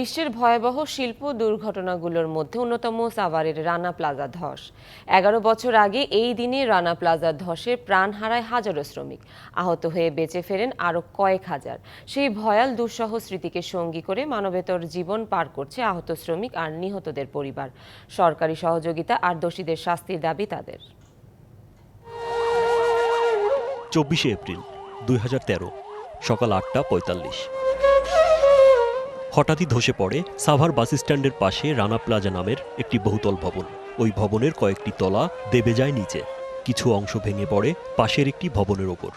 বিশ্বের ভয়াবহ শিল্প দুর্ঘটনাগুলোর মধ্যে অন্যতম সাভারের রানা প্লাজা ধস। এগারো বছর আগে এই দিনে রানা প্লাজা ধসে প্রাণ হারায় হাজারো শ্রমিক। আহত হয়ে বেঁচে ফেরেন আরও কয়েক হাজার। সেই ভয়াল দুঃসহ স্মৃতিকে সঙ্গী করে মানবেতর জীবন পার করছে আহত শ্রমিক আর নিহতদের পরিবার। সরকারি সহযোগিতা আর দোষীদের শাস্তির দাবি তাদের। চব্বিশে এপ্রিল দুই হাজার তেরো সকাল আটটা পঁয়তাল্লিশ। হঠাৎই ধসে পড়ে সাভার বাস স্ট্যান্ডের পাশে রানা প্লাজা নামের একটি বহুতল ভবন। ওই ভবনের কয়েকটি তলা দেবে যায় নিচে। কিছু অংশ ভেঙে পড়ে পাশের একটি ভবনের ওপর।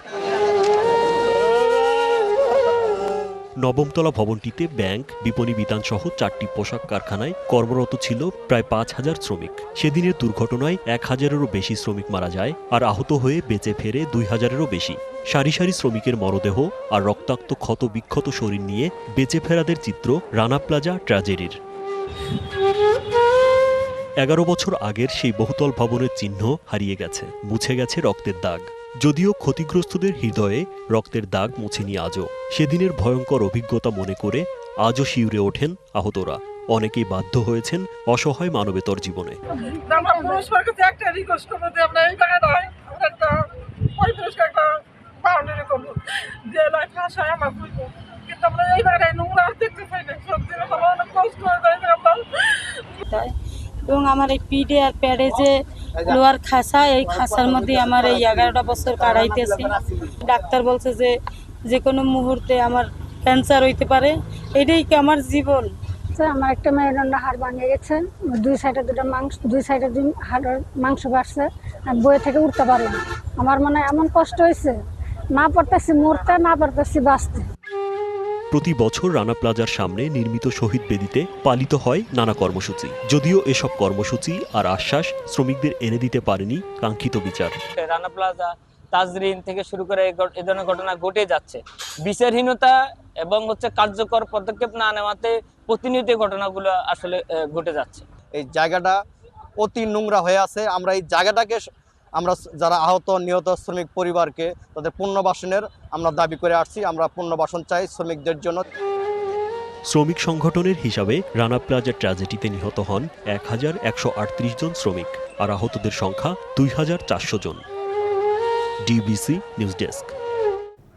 নবমতলা ভবনটিতে ব্যাংক, বিপণী বিতান সহ চারটি পোশাক কারখানায় কর্মরত ছিল প্রায় পাঁচ হাজার শ্রমিক। সেদিনের দুর্ঘটনায় এক হাজারেরও বেশি শ্রমিক মারা যায় আর আহত হয়ে বেঁচে ফেরে দুই হাজারেরও বেশি। সারি সারি শ্রমিকের মরদেহ আর রক্তাক্ত ক্ষত বিক্ষত শরীর নিয়ে বেঁচে ফেরাদের চিত্র রানা প্লাজা ট্র্যাজেডির। এগারো বছর আগের সেই বহুতল ভবনের চিহ্ন হারিয়ে গেছে, মুছে গেছে রক্তের দাগ। যদিও ক্ষতিগ্রস্তদের হৃদয়ে রক্তের দাগ মুছেনি আজও। সেদিনের ভয়ঙ্কর অভিজ্ঞতা মনে করে আজও শিউরে ওঠেন আহতরা। অনেকেই বাধ্য হয়েছেন অসহায় মানবেতর জীবনে। এবং আমার এই পিঠে আর প্যাডে যে লোয়ার খাসা, এই খাসার মধ্যে আমার এই এগারোটা বছর কাটাইতেছি। ডাক্তার বলছে যে যে কোনো মুহূর্তে আমার ক্যান্সার হইতে পারে। এটাই কি আমার জীবন? আমার একটা মেরুদণ্ড হাড় ভাঙে গেছে। দুই সাইডে দুটো মাংস, দুই সাইডে দুই হাড়ের মাংস বাড়ছে। আমি বইয়ে থেকে উঠতে পারি না। আমার মনে এমন কষ্ট হয়েছে না পড়তেছি মরতে, না পারতেছি বাঁচতে। প্রতি বছর রানা প্লাজার সামনে নির্মিত শহীদ বেদিতে পালিত হয় নানা কর্মসূচি। যদিও এসব কর্মসূচি আর আশ্বাস শ্রমিকদের এনে দিতে পারেনি কাঙ্ক্ষিত বিচার। রানা প্লাজা তাজরিন থেকে শুরু করে এই ধরনের ঘটনা ঘটে যাচ্ছে। বিচারহীনতা এবং হচ্ছে কার্যকর পদক্ষেপ না নেওয়াতে প্রতিনিয়ত ঘটনাগুলো আসলে ঘটে যাচ্ছে। এই জায়গাটা অতি নোংরা হয়ে আছে। আমরা এই জায়গাটাকে আমরা যারা আহত, নিহত শ্রমিক পরিবারকে তাদের পুনর্বাসনের আমরা দাবি করে আসছি। আমরা পুনর্বাসন চাই শ্রমিকদের জন্য। শ্রমিক সংগঠনের হিসাবে রানা প্লাজা ট্র্যাজেডিতে নিহত হন এক হাজার একশো আটত্রিশ জন শ্রমিক আর আহতদের সংখ্যা দুই হাজার চারশো জন। DBC news desk.